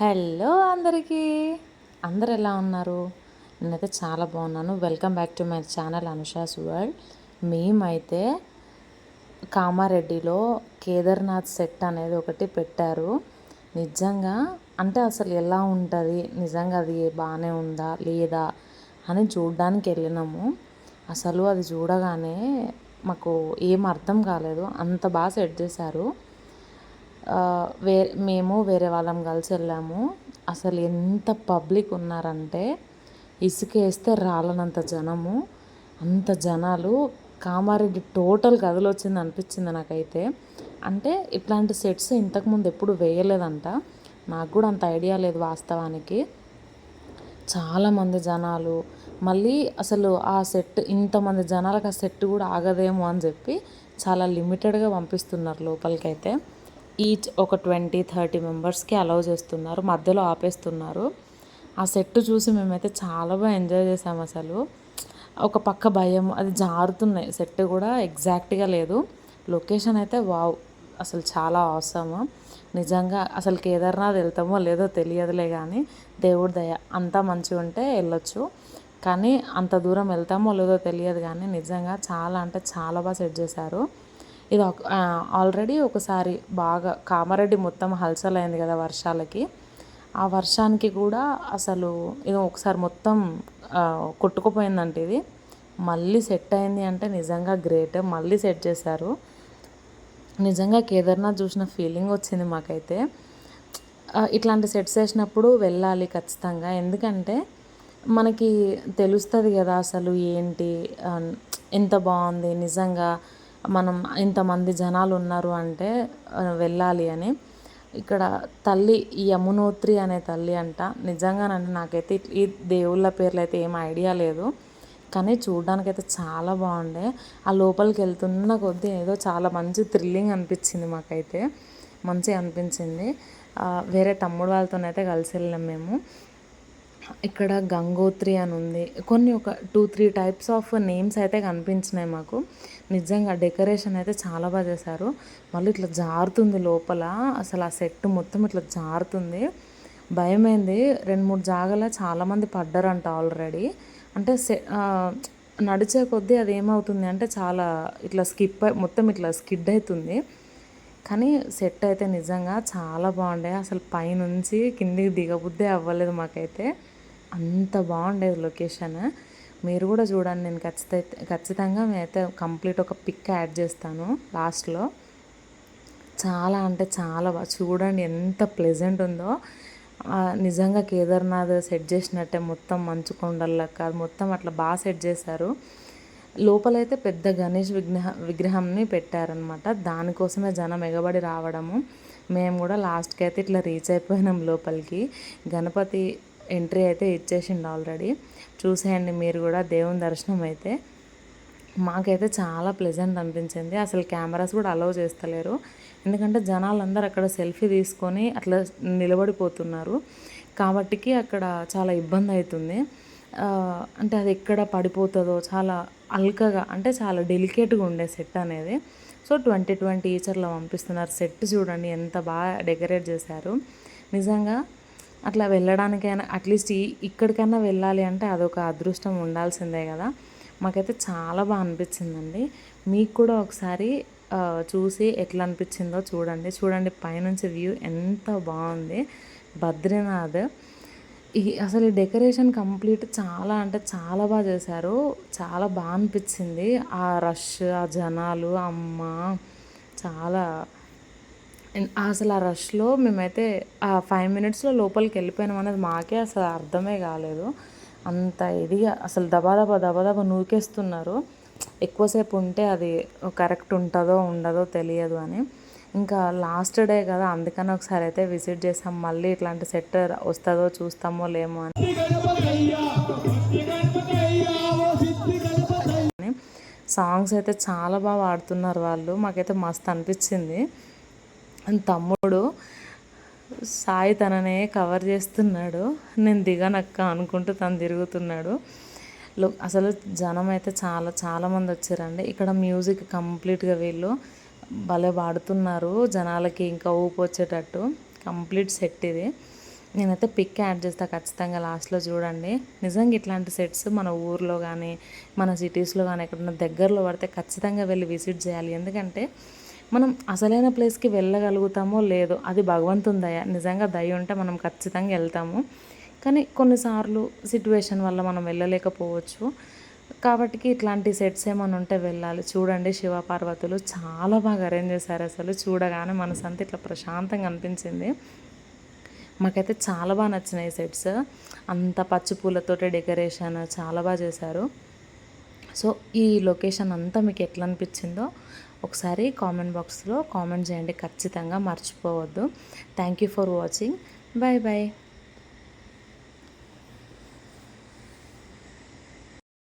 Hello అందరికీ. అందరు ఎలా ఉన్నారు? నేనైతే చాలా బాగున్నాను. Welcome back to my channel Anusha's world మేమైతే కామారెడ్డిలో కేదార్నాథ్ సెట్ అనేది ఒకటి పెట్టారు. నిజంగా అంటే అసలు ఎలా ఉంటుంది? నిజంగా అది బాగానే ఉందా? లేదా? అని చూడడానికి వెళ్ళినాము. అసలు అది చూడగానే మాకు ఏం అర్థం కాలేదు. అంత బాగా సెట్ చేశారు. వే మేము వేరే వాళ్ళం కలిసి వెళ్ళాము. అసలు ఎంత పబ్లిక్ ఉన్నారంటే ఇసుక వేస్తే రాలనంత జనము. అంత జనాలు. కామారెడ్డి టోటల్ కదిలొచ్చింది అనిపించింది నాకైతే. అంటే ఇట్లాంటి సెట్స్ ఇంతకుముందు ఎప్పుడు వేయలేదంట. నాకు కూడా అంత ఐడియా లేదు వాస్తవానికి. చాలామంది జనాలు. మళ్ళీ అసలు ఆ సెట్ ఇంతమంది జనాలకు ఆ సెట్ కూడా ఆగదేమో అని చెప్పి చాలా లిమిటెడ్గా పంపిస్తున్నారు లోపలికైతే. ఈచ్ ఒక ట్వంటీ థర్టీ మెంబర్స్కి అలౌ చేస్తున్నారు మధ్యలో ఆపేస్తున్నారు. ఆ సెట్ చూసి మేమైతే చాలా బాగా ఎంజాయ్ చేసాము అసలు. ఒక పక్క భయం అది జారుతున్నాయి. సెట్ కూడా ఎగ్జాక్ట్గా లేదు. లొకేషన్ అయితే వావ్. అసలు చాలా అవసరము నిజంగా అసలు కేదార్నాథ్ వెళ్తామో లేదో తెలియదులే కానీ దేవుడి దయ. అంతా మంచిగా ఉంటే వెళ్ళొచ్చు. కానీ అంత దూరం వెళ్తామో లేదో తెలియదు కానీ నిజంగా చాలా అంటే చాలా బాగా సెట్ చేశారు. ఇది ఆల్రెడీ ఒకసారి బాగా కామారెడ్డి మొత్తం హల్చల్ అయింది కదా వర్షాలకి. ఆ వర్షానికి కూడా అసలు ఇది ఒకసారి మొత్తం కొట్టుకుపోయిందంట ఇది. మళ్ళీ సెట్ అయింది అంటే నిజంగా గ్రేట్ మళ్ళీ సెట్ చేశారు. నిజంగా కేదార్నాథ్ చూసిన ఫీలింగ్ వచ్చింది మాకైతే. ఇట్లాంటి సెట్స్ వేసినప్పుడు వెళ్ళాలి ఖచ్చితంగా. ఎందుకంటే మనకి తెలుస్తుంది కదా అసలు ఏంటి ఎంత బాగుంది నిజంగా మనం ఇంతమంది జనాలు ఉన్నారు అంటే వెళ్ళాలి అని. ఇక్కడ తల్లి యమునోత్రి అనే తల్లి అంట. నిజంగానంటే నాకైతే ఈ దేవుళ్ళ పేర్లు అయితే ఏం ఐడియా లేదు. కానీ చూడడానికైతే చాలా బాగుండే. ఆ లోపలికి వెళ్తున్న కొద్దీ ఏదో చాలా మంచి థ్రిల్లింగ్ అనిపించింది మాకైతే. మంచిగా అనిపించింది. వేరే తమ్ముడు వాళ్ళతోనైతే కలిసి వెళ్ళాం మేము. ఇక్కడ గంగోత్రి అని ఉంది. కొన్ని ఒక two three types of names అయితే కనిపించినాయి మాకు. నిజంగా డెకరేషన్ అయితే చాలా బాగా చేశారు. మళ్ళీ ఇట్లా జారుతుంది లోపల. అసలు ఆ సెట్ మొత్తం ఇట్లా జారుతుంది. భయమైంది? రెండు మూడు జాగాల చాలామంది పడ్డారంట ఆల్రెడీ అంటే సె నడిచే కొద్దీ అది ఏమవుతుంది అంటే చాలా ఇట్లా స్కిప్ మొత్తం ఇట్లా స్కిడ్ అవుతుంది కానీ సెట్ అయితే నిజంగా చాలా బాగుండే. అసలు పైనుంచి కిందికి దిగబుద్దే అవ్వలేదు మాకైతే. అంత బాగుండేది లొకేషన్. మీరు కూడా చూడండి నేను ఖచ్చితంగా ఖచ్చితంగా నేనైతే కంప్లీట్ ఒక పిక్ యాడ్ చేస్తాను లాస్ట్లో. చాలా అంటే చాలా బాగా చూడండి ఎంత ప్లెజెంట్ ఉందో. నిజంగా కేదార్నాథ్ సెట్ చేసినట్టే మొత్తం మంచు కొండలక్క మొత్తం అట్లా బాగా సెట్ చేశారు. లోపలైతే పెద్ద గణేష్ విగ్రహ విగ్రహంని పెట్టారనమాట దానికోసమే జనం ఎగబడి రావడము. మేము కూడా లాస్ట్కి అయితే ఇట్లా రీచ్ అయిపోయినాం లోపలికి. గణపతి ఎంట్రీ అయితే ఇచ్చేసిండు ఆల్రెడీ. చూసేయండి మీరు కూడా దేవుని దర్శనం అయితే. మాకైతే చాలా ప్లెజెంట్ అనిపించింది. అసలు కెమెరాస్ కూడా అలౌ చేస్తలేరు. ఎందుకంటే జనాలందరూ అక్కడ సెల్ఫీ తీసుకొని అట్లా నిలబడిపోతున్నారు. కాబట్టికి అక్కడ చాలా ఇబ్బంది అవుతుంది అంటే అది ఎక్కడ పడిపోతుందో చాలా అల్కగా అంటే చాలా డెలికేట్గా ఉండే సెట్ అనేది. సో ట్వంటీ ట్వంటీ ఈచర్లో పంపిస్తున్నారు. సెట్ చూడండి ఎంత బాగా డెకరేట్ చేశారు. నిజంగా అట్లా వెళ్ళడానికైనా అట్లీస్ట్ ఈ ఇక్కడికైనా వెళ్ళాలి అంటే అదొక అదృష్టం ఉండాల్సిందే కదా. మాకైతే చాలా బాగా అనిపించిందండి. మీకు కూడా ఒకసారి చూసి ఎట్లా అనిపించిందో చూడండి. చూడండి పైనుంచి వ్యూ ఎంత బాగుంది. బద్రీనాథ్. ఈ అసలు ఈ డెకరేషన్ కంప్లీట్ చాలా అంటే చాలా బాగా చేశారు. చాలా బాగా అనిపించింది. ఆ రష్ ఆ జనాలు అమ్మ చాలా అసలు ఆ రష్లో మేమైతే ఆ ఫైవ్ మినిట్స్లో లోపలికి వెళ్ళిపోయినాం అనేది మాకే అసలు అర్థమే కాలేదు. అంత ఇదిగా అసలు దబాదబ దబా నూకేస్తున్నారు. ఎక్కువసేపు ఉంటే అది కరెక్ట్ ఉంటుందో ఉండదో తెలియదు అని. ఇంకా లాస్ట్ డే కదా అందుకని ఒకసారి అయితే విజిట్ చేసాం. మళ్ళీ ఇట్లాంటి సెట్ వస్తుందో చూస్తామో లేమో అని. సాంగ్స్ అయితే చాలా బాగా ఆడుతున్నారు వాళ్ళు. మాకైతే మస్తు అనిపించింది. తమ్ముడు సాయి తననే కవర్ చేస్తున్నాడు. నేను దిగనక్క అనుకుంటూ తను తిరుగుతున్నాడు. అసలు జనం అయితే చాలా చాలామంది వచ్చారండి. ఇక్కడ మ్యూజిక్ కంప్లీట్గా వీళ్ళు భలే పాడుతున్నారు. జనాలకి ఇంకా ఊపు వచ్చేటట్టు కంప్లీట్ సెట్ ఇది. నేనైతే పిక్ యాడ్ చేస్తా ఖచ్చితంగా లాస్ట్లో చూడండి. నిజంగా ఇట్లాంటి సెట్స్ మన ఊర్లో కానీ మన సిటీస్లో కానీ ఎక్కడన్నా దగ్గరలో పడితే ఖచ్చితంగా వెళ్ళి విజిట్ చేయాలి. ఎందుకంటే మనం అసలైన ప్లేస్కి వెళ్ళగలుగుతామో లేదో అది భగవంతుని దయ నిజంగా దయ ఉంటే మనం ఖచ్చితంగా వెళ్తాము. కానీ కొన్నిసార్లు సిట్యువేషన్ వల్ల మనం వెళ్ళలేకపోవచ్చు. కాబట్టి ఇట్లాంటి సెట్స్ ఏమైనా ఉంటే వెళ్ళాలి. చూడండి శివ పార్వతులు చాలా బాగా అరేంజ్ చేశారు అసలు. చూడగానే మనసంతా ఇట్లా ప్రశాంతంగా అనిపించింది. మాకైతే చాలా బాగా నచ్చినాయి సెట్స్. అంత పచ్చి పూలతోటి డెకరేషన్ చాలా బాగా చేశారు. సో ఈ లొకేషన్ అంతా మీకు ఎట్లా అనిపించిందో ఒకసారి కామెంట్ బాక్స్లో కామెంట్ చేయండి. ఖచ్చితంగా మర్చిపోవద్దు. Thank you for watching bye bye